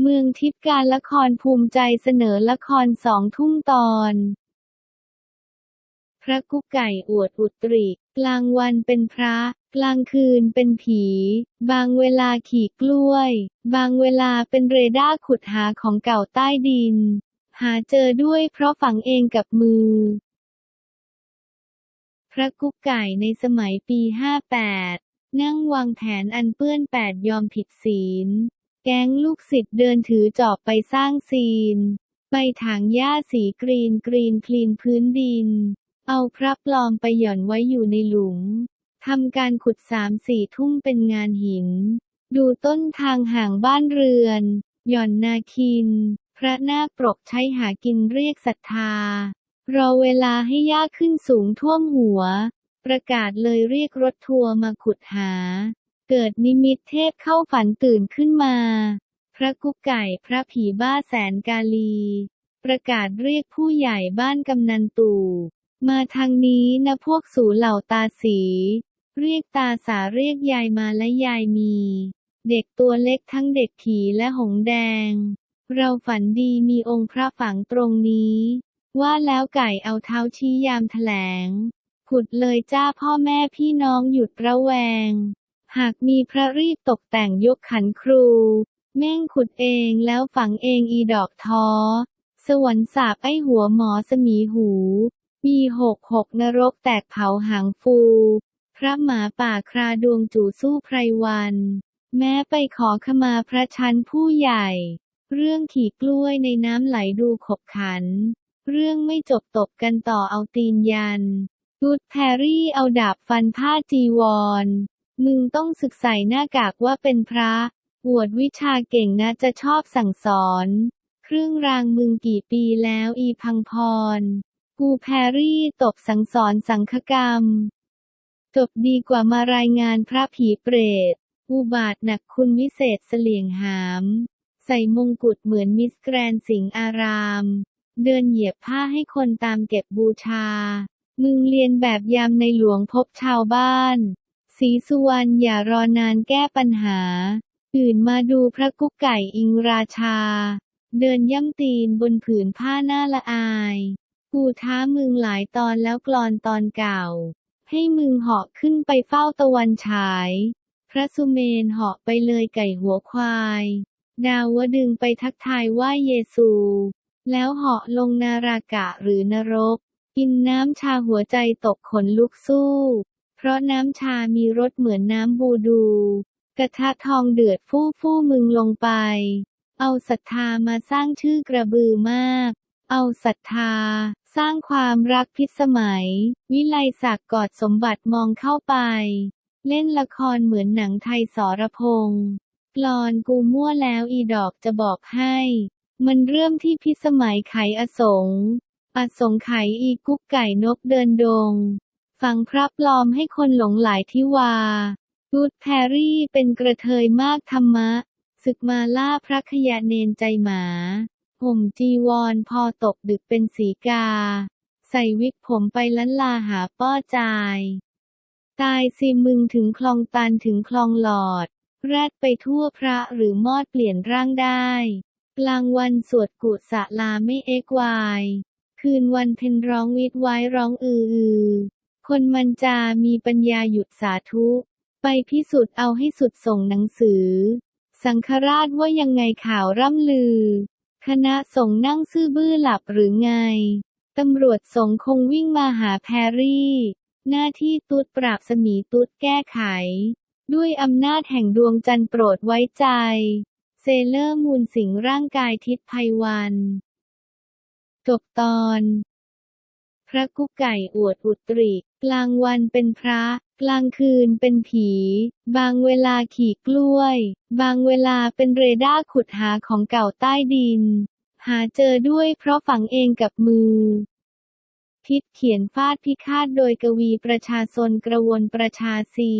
เมืองทิพย์การละครภูมิใจเสนอละครสองทุ่มตอน พระกุ๊กไก่อวดอุตริ กลางวันเป็นพระ กลางคืนเป็นผี บางเวลาขี่กล้วย บางเวลาเป็นเรดาร์ขุดหาของเก่าใต้ดิน หาเจอด้วยเพราะฝังเองกับมือ พระกุ๊กไก่ในสมัยปี 58 นั่งวางแผนอันเปื้อนแปดยอมผิดศีล แก๊งลูกศิษย์เดินถือจอบไปสร้างซีน ไปถางหญ้าสีกรีนกรีนคลีนพื้นดิน เอาพระปลอมไปหย่อนไว้อยู่ในหลุมทำการขุดสามสี่ทุ่มเป็นงานหิน ดูต้นทางห่างบ้านเรือน หย่อนนาคิน พระนาคปรกใช้หากินเรียกศรัทธา รอเวลาให้ยากขึ้นสูงท่วมหัว ประกาศเลยเรียกรถทัวร์มาขุดหา เกิดนิมิตเทพเข้าฝันตื่นขึ้นมา พระกุ๊กไก่พระผีบ้าแสนกาลี ประกาศเรียกผู้ใหญ่บ้านกำนันตู่ มาทางนี้นะพวกสูเหล่าตาสี เรียกตาสาเรียกยายมาและยายมี เด็กตัวเล็กทั้งเด็กผีและหงแดง เราฝันดีมีองค์พระฝังตรงนี้ ว่าแล้วไก่เอาเท้าชี้ยามแถลง ขุดเลยจ้าพ่อแม่พี่น้องหยุดระแวง หากมีพระรีบตกแต่งยกขันครู แม่งขุดเองแล้วฝังเองอีดอกท้อ สวรรค์สาบไอหัวหมอสมีหูปีหกหกนรกแตกเผาหางฟู พระหมาป่าคราดวงจู่สู้ไพรวัน แม้ไปขอขมาพระชันผู้ใหญ่ เรื่องขี่กล้วยในน้ำไหลดูขบขัน เรื่องไม่จบตบกันต่อเอาตีนยันกูดแพรรี่เอาดาบฟันผ้าจีวร มึงต้องศึกใส่หน้ากากว่าเป็นพระอวดวิชาเก่งนะจะชอบสั่งสอน เครื่องรางมึงกี่ปีแล้วอีพังพร กูแพรรี่ตบสังสอนสังฆกรรม จบดีกว่ามารายงานพระผีเปรต อุบาทหนักคุณวิเศษเสลี่ยงหาม ใส่มงกุฎเหมือนมิสแกรนสิงอาราม เดินเหยียบผ้าให้คนตามเก็บบูชา มึงเรียนแบบยามในหลวงพบชาวบ้าน ศรีสุวรรณอย่ารอนานแก้ปัญหาตื่นมาดูพระกุ๊กไก่อิงราชา เดินย่ำตีนบนผืนผ้าหน้าละอาย กูท้ามึงหลายตอนแล้วกลอนตอนเก่า ให้มึงเหาะขึ้นไปเฝ้าตะวันฉาย พระสุเมนเหาะไปเลยไก่หัวควาย ดาวดึงไปทักทายไหว้เยซู แล้วเหาะลงนารากะหรือนรกกินน้ำชาหัวใจตกขนลุกสู้ ราะน้ำชามีรสเหมือนน้ำบูดู กระทะทองเดือดฟู่ฟู่มึงลงไป เอาศรัทธามาสร้างชื่อกระบือมาก เอาศรัทธา สร้างความรักพิสมัย วิไลศักดิ์กอดสมบัติมองเข้าไป เล่นละครเหมือนหนังไทยสรพงษ์กลอนกูมั่วแล้วอีดอกจะบอกให้ มันเริ่มที่พิสมัยไขอสงอสงไขอีกุ๊กไก่นกเดินดง ฟังพระปลอมให้คนหลงหลายที่วากูดแพรรี่เป็นกระเทยมากธรรมะ ศึกมาล่าพระขยะเนนใจหมาห่มจีวรพอตกดึกเป็นสีกา ใส่วิกผมไปลันลาหาป้อจาย ตายสิมึงถึงคลองตันถึงคลองหลอด แรดไปทั่วพระหรือมอดเปลี่ยนร่างได้ กลางวันสวดกุศลาไม่เอกวาย คืนวันเพ็ญร้องวิทไว้ร้องอืออือ คนมันจามีปัญญาหยุดสาธุ ไปพิสูจน์เอาให้สุดส่งหนังสือ สังฆราชว่ายังไงข่าวร่ำลือ คณะสงนั่งซื่อบื้อหลับหรือไง ตำรวจสงคงวิ่งมาหาแพรรี่ หน้าที่ตุดปราบสมีตุดแก้ไข ด้วยอำนาจแห่งดวงจันทร์โปรดไว้ใจ เซเลอร์มูลสิงร่างกายทิศภัยวันจบตอน พระกุ๊กไก่อวดอุตริ กลางวันเป็นพระ กลางคืนเป็นผี บางเวลาขี่กล้วย บางเวลาเป็นเรดาร์ขุดหาของเก่าใต้ดิน หาเจอด้วยเพราะฝังเองกับมือพิษเขียนฟาดพิฆาตโดยกวีประชาชนกระวนประชาสี